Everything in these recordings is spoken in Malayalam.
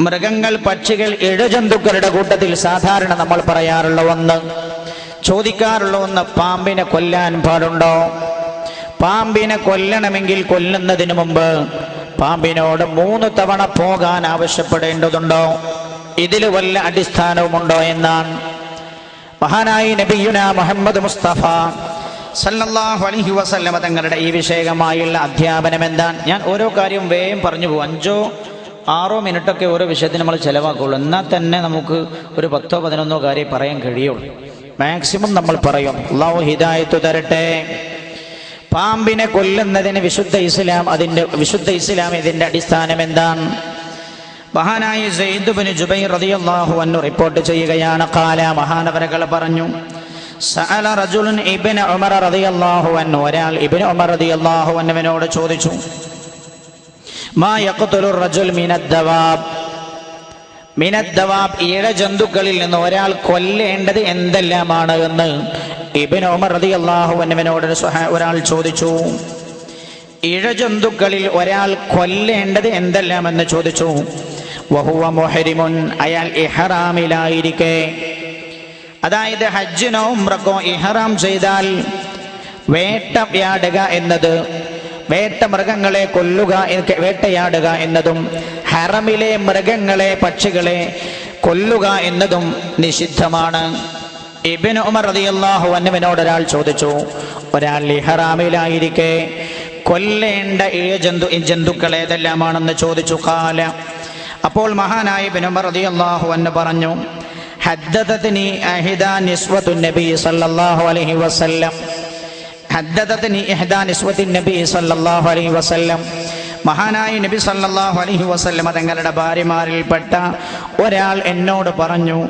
മൃഗങ്ങൾ പക്ഷികൾ ഇഴജന്തുക്കളുടെ കൂട്ടത്തിൽ സാധാരണ നമ്മൾ പറയാറുള്ള ഒന്ന്. ചോദിക്കാറുള്ള ഒന്ന് പാമ്പിനെ കൊല്ലാൻ പാടുണ്ടോ? പാമ്പിനെ കൊല്ലണമെങ്കിൽ കൊല്ലുന്നതിന് മുമ്പ് പാമ്പിനോട് മൂന്ന് തവണ പോകാൻ ആവശ്യപ്പെടേണ്ടതുണ്ടോ? ഇതിൽ വല്ല അടിസ്ഥാനവുമുണ്ടോ എന്നാണ്. മഹാനായി നബിയുന മുഹമ്മദ് മുസ്തഫ സല്ലല്ലാഹു അലൈഹി വസല്ലമ തങ്ങളുടെ ഈ വിഷയകമായുള്ള അധ്യാപനം എന്താണ്? ഞാൻ ഓരോ കാര്യവും വേഗം പറഞ്ഞു പോകും. അഞ്ചോ ആറോ മിനിറ്റൊക്കെ ഓരോ വിഷയത്തിന് നമ്മൾ ചിലവാക്കുള്ളൂ. എന്നാൽ തന്നെ നമുക്ക് ഒരു പത്തോ പതിനൊന്നോ കാര്യം പറയാൻ കഴിയുള്ളൂ. മാക്സിമം നമ്മൾ പറയും അള്ളാഹു ഹിദായത്ത് തരട്ടെ. പാമ്പിനെ കൊല്ലുന്നതിന് വിശുദ്ധ ഇസ്ലാം അതിന്റെ വിശുദ്ധ ഇസ്ലാം ഇതിന്റെ അടിസ്ഥാനം എന്താണ്? മഹാനായ സെയ്ദുബിന് ജുബൈർ റളിയല്ലാഹു അൻഹു റിപ്പോർട്ട് ചെയ്യുകയാണ്. കാല മഹാനവരകൾ പറഞ്ഞു സഅല റജുലുൻ ഇബിൻ ഉമർ റളിയല്ലാഹു അൻഹു. ഒരാൾ ഇബിൻ ഉമർ റളിയല്ലാഹു അൻഹുവിനോട് ചോദിച്ചു മാ മിനദ്ദവാബ്. മിനദ്ദവാബ് ഇഴ ജന്തുക്കളിൽ നിന്ന് ഒരാൾ കൊല്ലേണ്ടത് എന്തെല്ലാമാണ് എന്ന് ഇബ്നു ഉമർ റതി അള്ളാഹുവിനോട് ഒരു ഒരാൾ ചോദിച്ചു. ഇഴജന്തുക്കളിൽ ഒരാൾ കൊല്ലേണ്ടത് എന്തെല്ലാമെന്ന് ചോദിച്ചു. വഹുവ മൊഹരിമുൻ അയാൾ ഇഹറാമിലായിരിക്കെ. അതായത് ഹജ്ജിനോ ഉംറക്കോ ഇഹറാം ചെയ്താൽ വേട്ടവ്യാടുക എന്നത് വേട്ട മൃഗങ്ങളെ കൊല്ലുക വേട്ടയാടുക എന്നതും ഹറമിലെ മൃഗങ്ങളെ പക്ഷികളെ കൊല്ലുക എന്നതും നിഷിദ്ധമാണ്. ഇബിൻ ഉമർ റളിയല്ലാഹു അന്നുവിനോട് ഒരാൾ ചോദിച്ചു ഒരാൾ ഇഹറാമിലായിരിക്കെ കൊല്ലേണ്ട ഏഴ് ജന്തു ജന്തുക്കൾ ഏതെല്ലാമാണെന്ന് ചോദിച്ചു കാല അപ്പോൾ മഹാനായ ഇബിൻ ഉമർ റളിയല്ലാഹു അൻഹു പറഞ്ഞു ഹദ്ദതനി അഹിദാ നിസ്വത്തു നബി സല്ലല്ലാഹു അലൈഹി വസല്ലം. നബി സല്ലല്ലാഹു അലൈഹി വസല്ലം. മഹാനായ നബി സല്ലല്ലാഹു അലൈഹി വസല്ലം തങ്ങളുടെ ഭാര്യമാരിൽപ്പെട്ട ഒരാൾ എന്നോട് പറഞ്ഞു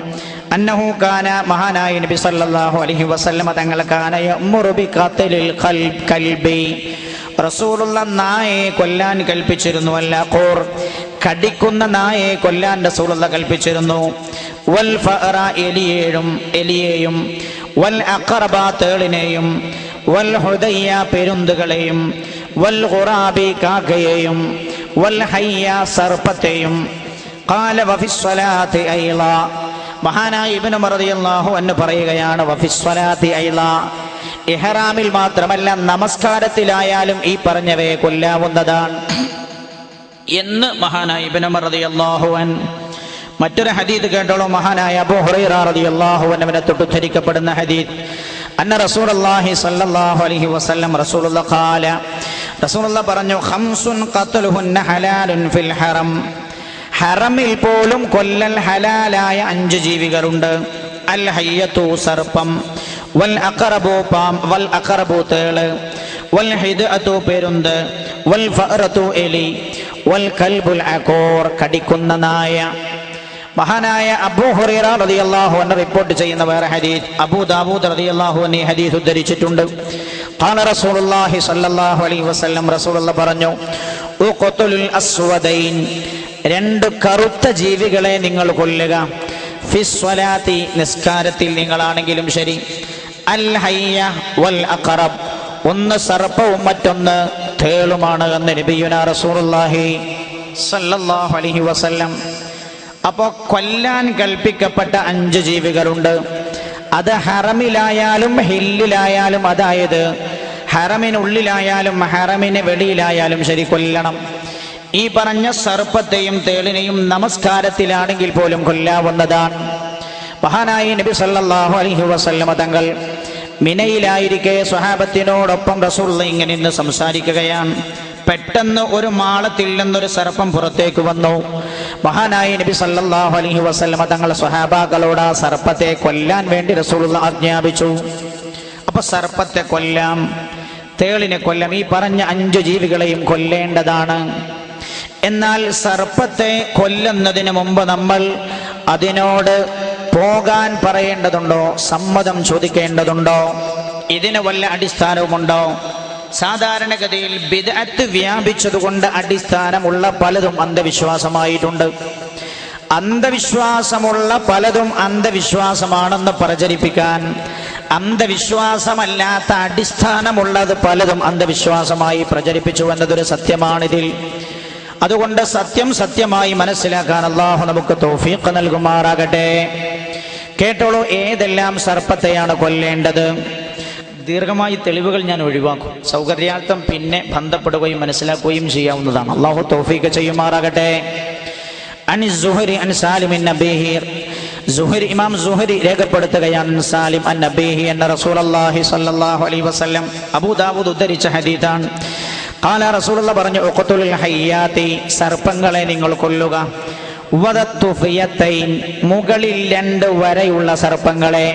അന്നഹു കാന മഹാനായ നബി സല്ലല്ലാഹു അലൈഹി വസല്ലം തങ്ങൾ കാന യഅ്മുറു ബി ഖത്ലിൽ ഖൽബ് കൽബി. റസൂലുള്ള നായെ കൊല്ലാൻ കൽപ്പിച്ചിരുന്നു അല്ല ഖൂർ. കടിക്കുന്ന നായെ കൊല്ലാൻ റസൂലുള്ള കൽപ്പിച്ചിരുന്നു. വൽ ഫഅറ എലിയേഴും എലിയേയും. വൽ അഖറബ തേളിനെയും. വൽ ഹുദയ്യ പെരുന്തുകളെയും വൽ ഖുറാബി കാക്കയെയും വൽ ഹയ്യ സർപ്പത്തെയും. ഖാല വഫിസ്വലാത്തി ഐള. മഹാനായ ഇബ്നു ഉമർ എന്ന് പറയുകയാണ് വഫിസ്വലാത്തി ഐള. ഇഹ്റാമിൽ മാത്രമല്ല നമസ്കാരത്തിലായാലും ഈ പറഞ്ഞവയെ കൊല്ലാവുന്നതാണ്. എന്ന് മഹാനായ ഇബ്നു ഉമർ അൻ മറ്റൊരു ഹദീദ് കേട്ടോളൂ. മഹാനായ അബു ഹുറൈറ റളിയല്ലാഹു അൻഹുവിനെ തൊട്ടുദ്ധരിക്കപ്പെടുന്ന ഹദീദ് അന്ന റസൂലുള്ളാഹി സ്വല്ലല്ലാഹു അലൈഹി വസല്ലം റസൂലുള്ള ഖാല റസൂലുള്ള പറഞ്ഞു ഖംസുൻ ഖത്ലുഹുന്ന ഹലാലുൻ ഫിൽ ഹറം. ഹറമിൽ പോലും കൊല്ലൽ ഹലാലായ അഞ്ച് ജീവികളുണ്ട്. അൽ ഹയ്യത്തു സർപ്പം വൽ അഖറബു പാം വൽ അഖറബു തേൾ വൽ ഹിദ്അത്തു പെരുന്ത് വൽ ഫഅറതു എലി വൽ കൽബുൽ അഖൂർ കടിക്കുന്ന നായ. മഹാനായ അബൂ ഹുറൈറ റളിയല്ലാഹു റിപ്പോർട്ട് ചെയ്യുന്ന വേറെ ഹദീസ്. അബൂ ദാവൂദ് റളിയല്ലാഹു ഈ ഹദീസ് ഉദ്ധരിച്ചിട്ടുണ്ട്. ഖാല റസൂലുള്ളാഹി സ്വല്ലല്ലാഹു അലൈഹി വസല്ലം റസൂലുള്ള പറഞ്ഞു ഉഖ്തുലുൽ അസ്വദൈൻ രണ്ട് കറുത്ത ജീവികളെ നിങ്ങൾ കൊല്ലുക. ഫിസ്വലാത്തി നിസ്കാരത്തിൽ നിങ്ങളാണെങ്കിലും ശരി. അൽ ഹയ്യ വൽ അഖറബ് ഒന്ന് സർപ്പവും മറ്റൊന്ന് തേളുമാണ് എന്ന് നബിയുന റസൂലുള്ളാഹി സല്ലല്ലാഹു അലൈഹി വസല്ലം അപ്പോൾ കൊല്ലാൻ കൽപ്പിക്കപ്പെട്ട അഞ്ച് ജീവികളുണ്ട്. അത് ഹറമിലായാലും ഹില്ലിലായാലും അതായത് ഹറമിനുള്ളിലായാലും ഹറമിന് വെളിയിലായാലും ശരി കൊല്ലണം. ഈ പറഞ്ഞ സർപ്പത്തെയും തേളിനെയും നമസ്കാരത്തിലാണെങ്കിൽ പോലും കൊല്ലാവുന്നതാണ്. മഹാനായി നബി സല്ലാഹു അലഹി വസല്ലമ തങ്ങൾ മിനയിലായിരിക്കെ സ്വഹാബത്തിനോടൊപ്പം റസൂള്ള ഇങ്ങനെ ഇന്ന് സംസാരിക്കുകയാണ്. പെട്ടെന്ന് ഒരു മാളത്തിൽ നിന്നൊരു സർപ്പം പുറത്തേക്ക് വന്നു. മഹാനായ നബി സല്ലാഹു അലഹി വസ്ലമ തങ്ങളെ സ്വഹാബാക്കളോട് ആ സർപ്പത്തെ കൊല്ലാൻ വേണ്ടി റസൂൾ ആജ്ഞാപിച്ചു. അപ്പൊ സർപ്പത്തെ കൊല്ലാം തേളിനെ കൊല്ലാം ഈ പറഞ്ഞ അഞ്ചു ജീവികളെയും കൊല്ലേണ്ടതാണ്. എന്നാൽ സർപ്പത്തെ കൊല്ലുന്നതിന് മുമ്പ് നമ്മൾ അതിനോട് പോകാൻ പറയേണ്ടതുണ്ടോ? സമ്മതം ചോദിക്കേണ്ടതുണ്ടോ? ഇതിന് വല്ല അടിസ്ഥാനവുമുണ്ടോ? സാധാരണഗതിയിൽ ബിദഅത്ത് വ്യാപിച്ചതുകൊണ്ട് അടിസ്ഥാനമുള്ള പലതും അന്ധവിശ്വാസമായിട്ടുണ്ട്. അന്ധവിശ്വാസമുള്ള പലതും അന്ധവിശ്വാസമാണെന്ന് പ്രചരിപ്പിക്കാൻ അന്ധവിശ്വാസമല്ലാത്ത അടിസ്ഥാനമുള്ളത് പലതും അന്ധവിശ്വാസമായി പ്രചരിപ്പിച്ചു എന്നതൊരു സത്യമാണിതിൽ. അതുകൊണ്ട് സത്യം സത്യമായി മനസ്സിലാക്കാൻ അള്ളാഹു നമുക്ക് തോഫീഖ് നൽകുമാറാകട്ടെ. കേട്ടോളൂ ഏതെല്ലാം സർപ്പത്തെയാണ് കൊല്ലേണ്ടത്? ദീർഘമായി തെളിവുകൾ ഞാൻ ഒഴിവാക്കും. സൗകര്യാർത്ഥം പിന്നെ ബന്ധപ്പെടുകയും മനസ്സിലാക്കുകയും ചെയ്യാവുന്നതാണ്. അള്ളാഹു തോഫീക്ക് ചെയ്യുമാറാകട്ടെ. അനി സുഹരി അൻ സാലിമിൻ നബീഹിർ സുഹരി ഇമാം സുഹരി രേഖപ്പെടുത്തുകയാണ്. സാലിം അൻ നബീഹി എന്ന റസൂലുള്ളാഹി സ്വല്ലല്ലാഹു അലൈഹി വസല്ലം അബൂദാവൂദ് ഉദ്ധരിച്ച ഹദീതാണ് ഖാല റസൂലുള്ള പറഞ്ഞു ഒക്കത്തുൽ ഹയ്യാത്തി സർപ്പങ്ങളെ നിങ്ങൾ കൊല്ലുക. മുകളിൽ രണ്ട് വരെയുള്ള സർപ്പങ്ങളെ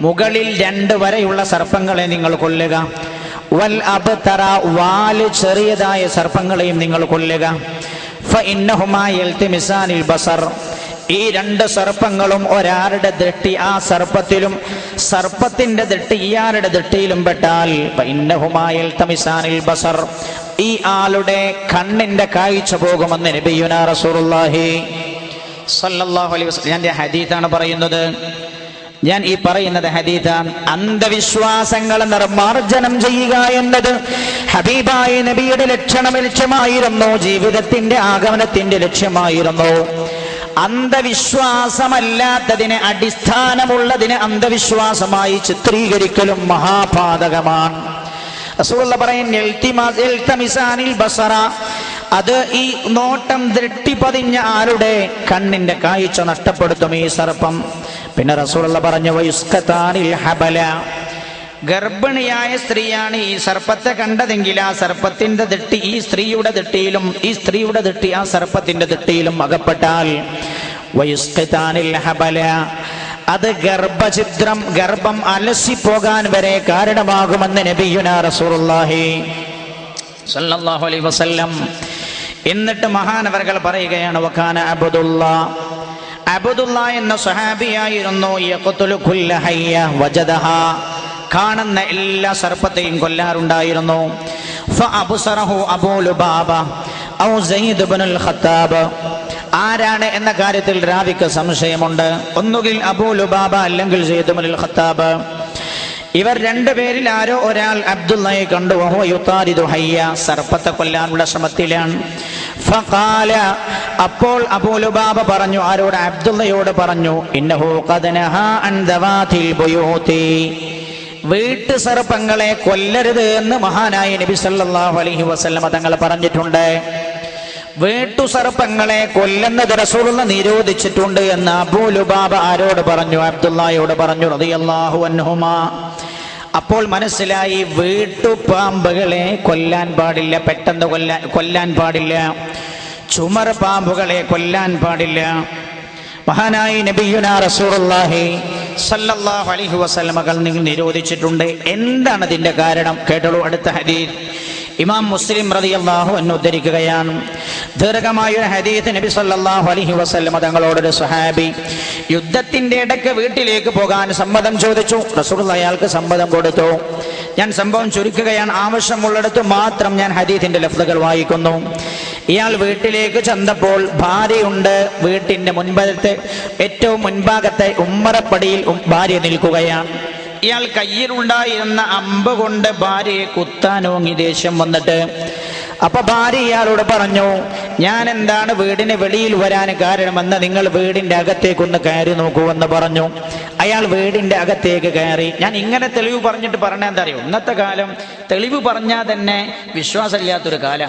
മുകളിൽ രണ്ട് വരെയുള്ള സർപ്പങ്ങളെ നിങ്ങൾ കൊല്ലുക. വൽ അബ്തറ വാൽ ചെറിയതായ സർപ്പങ്ങളെയും നിങ്ങൾ കൊല്ലുക. ബസർ. ഈ രണ്ട് സർപ്പങ്ങളും ഒരാളുടെ ദൃഷ്ടി ആ സർപ്പത്തിലും സർപ്പത്തിന്റെ ദൃഷ്ടി ഇയാളുടെ ദൃഷ്ടിയിലും പെട്ടാൽ ഇന്നഹുമായൽ തമിസാനിൽ ബസർ. ഈ ആളുടെ കണ്ണിന്റെ കാഴ്ച പോകുമെന്ന് നബിയുനാ റസൂലുള്ളാഹി സല്ലല്ലാഹു അലൈഹി വസല്ലം. ഞാൻ ഹദീത്താണ് പറയുന്നത്. ഞാൻ ഈ പറയുന്നത് ഹദീത അന്ധവിശ്വാസങ്ങളെ നിർമാർജനം ചെയ്യുക എന്നത് ഹബീബായ നബിയുടെ ലക്ഷണം ലക്ഷ്യമായിരുന്നു ജീവിതത്തിന്റെ ആഗമനത്തിന്റെ ലക്ഷ്യമായിരുന്നു. അന്ധവിശ്വാസമല്ലാത്തതിന് അടിസ്ഥാനമുള്ളതിന് അന്ധവിശ്വാസമായി ചിത്രീകരിക്കലും മഹാപാതകമാണ്. ബസറ. അത് ഈ നോട്ടം ദൃഷ്ടി പതിഞ്ഞ ആരുടെ? കണ്ണിന്റെ കാഴ്ച നഷ്ടപ്പെടുത്തും ഈ സർപ്പം. പിന്നെ റസൂലുള്ള പറഞ്ഞു വയുസ്കത്താനിൽ ഹബല. ഗർഭിണിയായ സ്ത്രീയാണ് ഈ സർപ്പത്തെ കണ്ടതെങ്കിൽ ആ സർപ്പത്തിന്റെ തെട്ടി ഈ സ്ത്രീയുടെ തെട്ടിയിലും ഈ സ്ത്രീയുടെ തെട്ടി ആ സർപ്പത്തിന്റെ തെട്ടിയിലും അകപ്പെട്ടാൽ വയുസ്കത്താനിൽ ഹബല. അത് ഗർഭചിത്രം ഗർഭം അലസി അലസിപ്പോകാൻ വരെ കാരണമാകുമെന്ന് നബിയുന റസൂറുല്ലാഹി സല്ലല്ലാഹു അലൈഹി വസല്ലം. എന്നിട്ട് മഹാനവർകൾ പറയുകയാണ് വഖാന അബ്ദുല്ല അബ്ദുല്ല എന്ന സഹാബിയായിരുന്നു കാണുന്ന എല്ലാ സർപ്പത്തെയും കൊല്ലാറുണ്ടായിരുന്നു. ആരാണ് എന്ന കാര്യത്തിൽ രാവിക്ക് സംശയമുണ്ട്. ഒന്നുകിൽ അബൂ ലുബാബ അല്ലെങ്കിൽ ഇബ്നുൽ ഖത്താബ്. ഇവർ രണ്ടുപേരിൽ ആരോ ഒരാൾ അബ്ദുള്ളയെ കണ്ടു. ഓഹോ യുത്താരിദു ഹയ്യ. സർപ്പത്തെ കൊല്ലാനുള്ള ശ്രമത്തിലാണ്. ഫഖാല അപ്പോൾ അബൂലുബാബ പറഞ്ഞു ആരോട് അബ്ദുള്ളയോട് പറഞ്ഞു ഇന്നഹു ഖദ് നഹാ അൻ ദവാതിൽ ബുയൂതി വീട്ടു സർപ്പങ്ങളെ കൊല്ലരുത് എന്ന് മഹാനായ നബി സല്ലല്ലാഹു അലൈഹി വസല്ലമ തങ്ങൾ പറഞ്ഞിട്ടുണ്ട്. വീട്ടു സർപ്പങ്ങളെ കൊല്ലുന്നത് റസൂലുള്ള നിരോധിച്ചിട്ടുണ്ട് എന്ന് അബൂലുബാബ ആരോട് പറഞ്ഞു അബ്ദുള്ളയോട് പറഞ്ഞു റളിയല്ലാഹു അൻഹുമാ. അപ്പോൾ മനസ്സിലായി വീട്ടുപാമ്പുകളെ കൊല്ലാൻ പാടില്ല പെട്ടെന്ന് കൊല്ലാൻ കൊല്ലാൻ പാടില്ല. ചുമർ പാമ്പുകളെ കൊല്ലാൻ പാടില്ല. മഹാനായി നബിയുന റസൂറുല്ലാഹി സല്ലല്ലാഹു അലൈഹി വസല്ലമകൾ നിങ്ങൾ നിരോധിച്ചിട്ടുണ്ട്. എന്താണ് അതിന്റെ കാരണം? കേട്ടോളൂ അടുത്ത ഹദീസ്. ഇമാം മുസ്ലിം റളിയല്ലാഹു അൻഹു ഉദ്ധരിക്കുകയാണ്. ദീർഘമായ ഒരു ഹദീസ് നബി സല്ലാഹു അലഹി വസല്ലമ തങ്ങളോടൊരു സുഹാബി യുദ്ധത്തിന്റെ ഇടയ്ക്ക് വീട്ടിലേക്ക് പോകാൻ സമ്മതം ചോദിച്ചു. റസൂൽ അയാൾക്ക് സമ്മതം കൊടുത്തു. ഞാൻ സംഭവം ചുരുക്കുകയാണ്. ആവശ്യമുള്ളിടത്ത് മാത്രം ഞാൻ ഹദീസിന്റെ ലഫ്ലുകൾ വായിക്കുന്നു. ഇയാൾ വീട്ടിലേക്ക് ചെന്നപ്പോൾ ഭാര്യയുണ്ട് വീട്ടിന്റെ മുൻപത്തെ ഏറ്റവും മുൻഭാഗത്തെ ഉമ്മറപ്പടിയിൽ ഭാര്യ നിൽക്കുകയാണ്. ഇയാൾ കയ്യിലുണ്ടായിരുന്ന അമ്പ് കൊണ്ട് ഭാര്യയെ കുത്താനോങ്ങി ദേഷ്യം വന്നിട്ട് അപ്പൊ ഭാര്യ ഇയാളോട് പറഞ്ഞു ഞാൻ എന്താണ് വീടിന് വെളിയിൽ വരാൻ കാരണമെന്ന് നിങ്ങൾ വീടിന്റെ അകത്തേക്കൊന്ന് കയറി നോക്കൂ എന്ന് പറഞ്ഞു. അയാൾ വീടിന്റെ അകത്തേക്ക് കയറി. ഞാൻ ഇങ്ങനെ തെളിവ് പറഞ്ഞിട്ട് പറഞ്ഞാൽ എന്താ അറിയോ ഇന്നത്തെ കാലം തെളിവ് പറഞ്ഞാൽ തന്നെ വിശ്വാസമില്ലാത്തൊരു കാലം.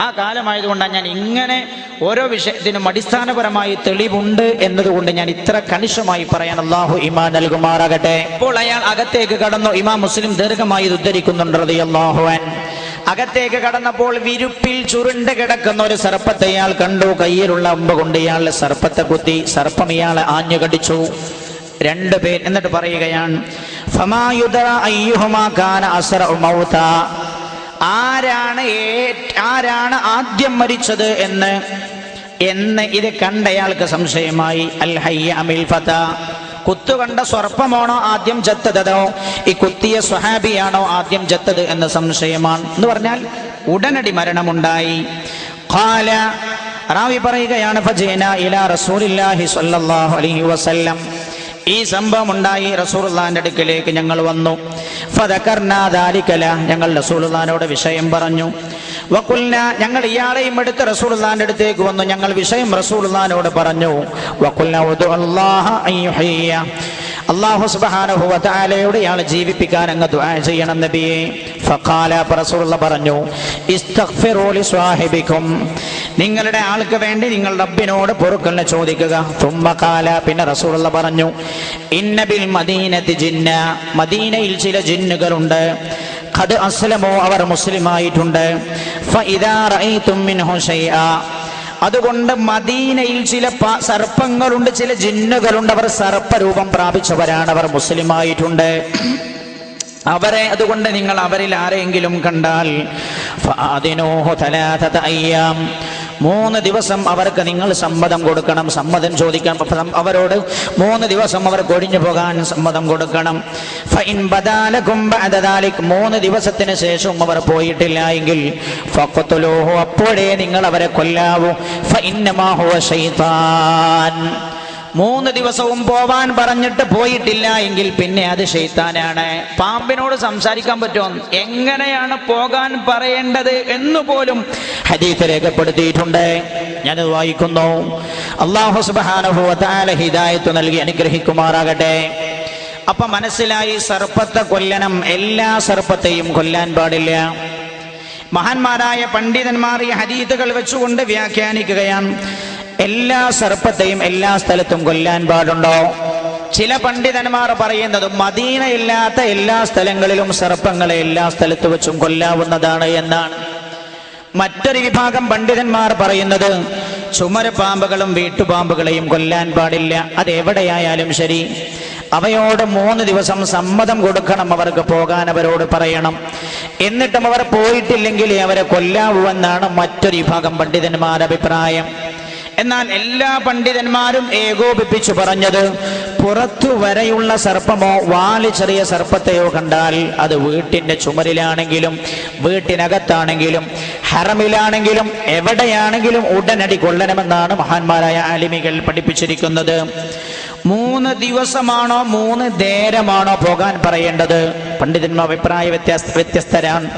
ആ കാലമായതുകൊണ്ടാണ് ഞാൻ ഇങ്ങനെ ഓരോ വിഷയത്തിനും അടിസ്ഥാനപരമായി തെളിവുണ്ട് എന്നതുകൊണ്ട് ഞാൻ ഇത്ര കണിശമായി പറയാൻ അള്ളാഹു ഇമാ നൽകുമാറാകട്ടെ. അപ്പോൾ അയാൾ അകത്തേക്ക് കടന്നു. ഇമാ മുസ്ലിം ദീർഘമായി ഉദ്ധരിക്കുന്നുണ്ട് അള്ളാഹുവാൻ അകത്തേക്ക് കടന്നപ്പോൾ വിരുപ്പിൽ ചുരുണ്ട് കിടക്കുന്ന ഒരു സർപ്പത്തെ ഇയാൾ കണ്ടു. കയ്യിലുള്ള അമ്പ കൊണ്ട് ഇയാൾ സർപ്പത്തെ കുത്തി സർപ്പം ഇയാളെ ആഞ്ഞു കടിച്ചു. രണ്ട് പേർ എന്നിട്ട് പറയുകയാണ് ആരാണ് ആരാണ് ആദ്യം മരിച്ചത് എന്ന് എന്ന് ഇത് കണ്ടയാൾക്ക് സംശയമായി. അൽ ഹയ്യ അമിൽ ഫത. കുത്തുകണ്ട സ്വർപ്പമാണോ ആദ്യം ചത്തതോ ഈ കുത്തിയ സ്വഹാബിയാണോ ആദ്യം ചത്തത് എന്ന സംശയമാണ്. എന്ന് പറഞ്ഞാൽ ഉടനടി മരണമുണ്ടായി. ഖാല റാവി പറയുകയാണ് ഇലാ അലൈഹി വസല്ലം. ഈ സംഭവം ഉണ്ടായി റസൂലുള്ളാന്റെ അടുക്കിലേക്ക് ഞങ്ങൾ വന്നു. ഫദകർനാ ദാലികല ഞങ്ങൾ റസൂലുള്ളാനോട് വിഷയം പറഞ്ഞു. വക്കുൽന ഞങ്ങൾ ഇയാളെയും എടുത്ത് റസൂലുള്ളാന്റെ അടുത്തേക്ക് വന്നു. ഞങ്ങൾ വിഷയം റസൂലുള്ളാനോട് പറഞ്ഞു. വക്കുൽന അള്ളാഹു തആലയോട് ഇയാളെ ജീവിപ്പിക്കാൻ അങ്ങ് ദുആ ചെയ്യണം നബിയെ. ഫഖാല റസൂലുള്ള പറഞ്ഞു ഇസ്തഗ്ഫിറൂലി സ്വാഹിബിക്കും. നിങ്ങളുടെ ആൾക്ക് വേണ്ടി നിങ്ങൾ റബ്ബിനോട് പൊറുക്കലിനെ ചോദിക്കുക. തുമ്മ കാല പിന്നെ റസൂലുള്ള പറഞ്ഞു ഇന്നബിൽ മദീനത്തി ജിന്ന. മദീനയിൽ ചില ജിന്നുകളുണ്ട്. ഖദ് അസ്ലമോ അവർ മുസ്ലിമായിട്ടുണ്ട്. അതുകൊണ്ട് മദീനയിൽ ചില സർപ്പങ്ങളുണ്ട് ചില ജിന്നുകളുണ്ട് അവർ സർപ്പരൂപം പ്രാപിച്ചവരാണ് അവർ മുസ്ലിമായിട്ടുണ്ട്. അവരെ അതുകൊണ്ട് നിങ്ങൾ അവരിൽ ആരെങ്കിലും കണ്ടാൽ അതിനോഹോ തലാതത അയ്യാം. മൂന്ന് ദിവസം അവർക്ക് നിങ്ങൾ സമ്മതം കൊടുക്കണം. സമ്മതം ചോദിക്കണം അവരോട് മൂന്ന് ദിവസം അവർക്ക് ഒഴിഞ്ഞു പോകാൻ സമ്മതം കൊടുക്കണം. മൂന്ന് ദിവസത്തിന് ശേഷവും അവർ പോയിട്ടില്ല എങ്കിൽ അപ്പോഴേ നിങ്ങൾ അവരെ കൊല്ലാവൂ. മൂന്ന് ദിവസവും പോവാൻ പറഞ്ഞിട്ട് പോയിട്ടില്ല എങ്കിൽ പിന്നെ അത് ഷെയ്ത്താനാണ് പാമ്പിനോട് സംസാരിക്കാൻ പറ്റുമോ? എങ്ങനെയാണ് പോകാൻ പറയേണ്ടത് എന്ന് പോലും ഹദീത്ത് രേഖപ്പെടുത്തിയിട്ടുണ്ട്. ഞാനത് വായിക്കുന്നു. അള്ളാഹു സുബാനുഭവത്താല ഹിദായത്ത് നൽകി അനുഗ്രഹിക്കുമാറാകട്ടെ. അപ്പൊ മനസ്സിലായി സർപ്പത്തെ കൊല്ലണം. എല്ലാ സർപ്പത്തെയും കൊല്ലാൻ പാടില്ല. മഹാന്മാരായ പണ്ഡിതന്മാർ ഈ ഹദീത്തുകൾ വെച്ചുകൊണ്ട് വ്യാഖ്യാനിക്കുകയാണ്. എല്ലാ സർപ്പത്തെയും എല്ലാ സ്ഥലത്തും കൊല്ലാൻ പാടുണ്ടോ? ചില പണ്ഡിതന്മാർ പറയുന്നത് മദീനയില്ലാത്ത എല്ലാ സ്ഥലങ്ങളിലും സർപ്പങ്ങളെ എല്ലാ സ്ഥലത്ത് വെച്ചും കൊല്ലാവുന്നതാണ് എന്നാണ്. മറ്റൊരു വിഭാഗം പണ്ഡിതന്മാർ പറയുന്നത് ചുമരപ്പാമ്പുകളും വീട്ടുപാമ്പുകളെയും കൊല്ലാൻ പാടില്ല. അത് എവിടെയായാലും ശരി. അവയോട് മൂന്ന് ദിവസം സമ്മതം കൊടുക്കണം അവർക്ക് പോകാൻ അവരോട് പറയണം. എന്നിട്ടും അവർ പോയിട്ടില്ലെങ്കിൽ അവരെ കൊല്ലാവൂ എന്നാണ് മറ്റൊരു വിഭാഗം പണ്ഡിതന്മാരുടെ അഭിപ്രായം. എന്നാൽ എല്ലാ പണ്ഡിതന്മാരും ഏകോപിപ്പിച്ചു പറഞ്ഞത് പുറത്തു വരെയുള്ള സർപ്പമോ വാൽ ചെറിയ സർപ്പത്തെയോ കണ്ടാൽ അത് വീട്ടിന്റെ ചുമരിലാണെങ്കിലും വീട്ടിനകത്താണെങ്കിലും ഹറമിലാണെങ്കിലും എവിടെയാണെങ്കിലും ഉടനടി കൊള്ളണമെന്നാണ് മഹാന്മാരായ ആലിമികൾ പഠിപ്പിച്ചിരിക്കുന്നത്. മൂന്ന് ദിവസമാണോ മൂന്ന് നേരമാണോ പോകാൻ പറയേണ്ടത്? പണ്ഡിതന്മാർ അഭിപ്രായ വ്യത്യാസ വ്യത്യസ്തരാണ്.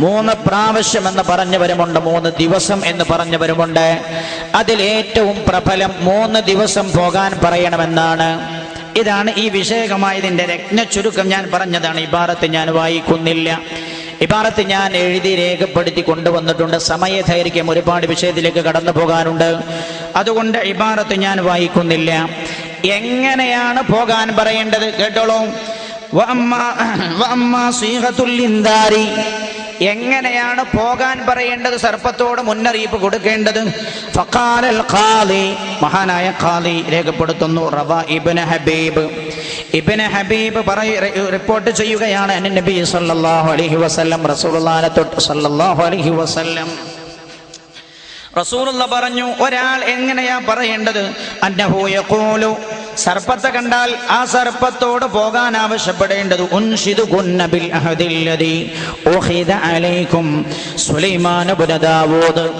മൂന്ന് പ്രാവശ്യം എന്ന് പറഞ്ഞവരുമുണ്ട് മൂന്ന് ദിവസം എന്ന് പറഞ്ഞവരുമുണ്ട് അതിൽ ഏറ്റവും പ്രബലം മൂന്ന് ദിവസം പോകാൻ പറയണമെന്നാണ്. ഇതാണ് ഈ വിഷയകമായതിന്റെ രത്ന ചുരുക്കം ഞാൻ പറഞ്ഞതാണ്. ഇബാറത്ത് ഞാൻ വായിക്കുന്നില്ല. ഇബാറത്ത് ഞാൻ എഴുതി രേഖപ്പെടുത്തി കൊണ്ടുവന്നിട്ടുണ്ട്. സമയദൈർഘ്യം ഒരുപാട് വിഷയത്തിലേക്ക് കടന്നു പോകാനുണ്ട്. അതുകൊണ്ട് ഇബാറത്ത് ഞാൻ വായിക്കുന്നില്ല. എങ്ങനെയാണ് പോകാൻ പറയേണ്ടത്? കേട്ടോളൂ. വഅമ്മാ സ്വീഹത്തുൽ ഇൻദാരി. എങ്ങനെയാണ് പോകാൻ പറയേണ്ടത് സർപ്പത്തോട് മുന്നറിയിപ്പ് കൊടുക്കേണ്ടത്? ഫഖാലൽ ഖാലി മഹാനായ ഖാലി രേഖപ്പെടുത്തുന്നു റവ ഇബ്ന ഹബീബ്. ഇബ്ന ഹബീബ് പറയ റിപ്പോർട്ട് ചെയ്യുകയാണ് നബി സല്ലല്ലാഹു അലൈഹി വസല്ലം റസൂലുള്ളാഹി തൊട്ട് സല്ലല്ലാഹു അലൈഹി വസല്ലം. റസൂലുള്ള പറഞ്ഞു ഒരാൾ എങ്ങനെയാ പറയേണ്ടത്? അന്നഹു യഖൂലു സർപ്പത്തെ കണ്ടാൽ ആ സർപ്പത്തോട് പോകാൻ ആവശ്യപ്പെടേണ്ടത് ഉൻഷിദു കുന്ന ബിൽ അഹദില്ലദി ഉഖിദ അലൈക്കും സുലൈമാൻ ഇബ്നു ദാവൂദ്.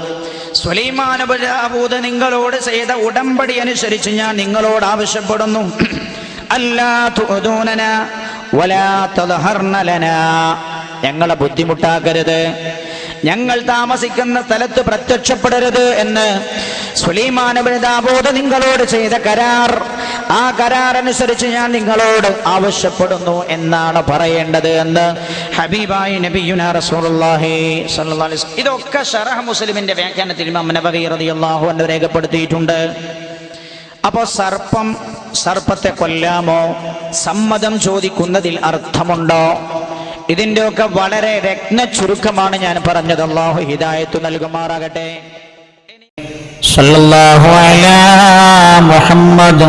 സുലൈമാൻ ഇബ്നു ദാവൂദ് നിങ്ങളോട് ചെയ്ത ഉടമ്പടി അനുസരിച്ച് ഞാൻ നിങ്ങളോട് ആവശ്യപ്പെടുന്നു. ഞങ്ങളെ ബുദ്ധിമുട്ടാക്കരുത്. ഞങ്ങൾ താമസിക്കുന്ന സ്ഥലത്ത് പ്രത്യക്ഷപ്പെടരുത് എന്ന് സുലൈമാനബോധ നിങ്ങളോട് ചെയ്ത കരാർ. ആ കരാർ അനുസരിച്ച് ഞാൻ നിങ്ങളോട് ആവശ്യപ്പെടുന്നു എന്നാണ് പറയേണ്ടത് എന്ന് ഹബീബായി നബിയുന റസൂലുള്ളാഹി ഇതൊക്കെ ഷറഹ മുസ്ലിമിന്റെ വ്യാഖ്യാനത്തിൽ ഇമാം നബവി റളിയല്ലാഹു അൻഹു രേഖപ്പെടുത്തിയിട്ടുണ്ട്. അപ്പോൾ സർപ്പം സർപ്പത്തെ കൊല്ലാമോ? സമ്മതം ചോദിക്കുന്നതിൽ അർത്ഥമുണ്ടോ? ഇതിന്റെയൊക്കെ വളരെ രത്ന ചുരുക്കമാണ് ഞാൻ പറഞ്ഞത്. അള്ളാഹു ഹിദായത്ത് നൽകുമാറാകട്ടെ. സല്ലല്ലാഹു അലാ മുഹമ്മദ്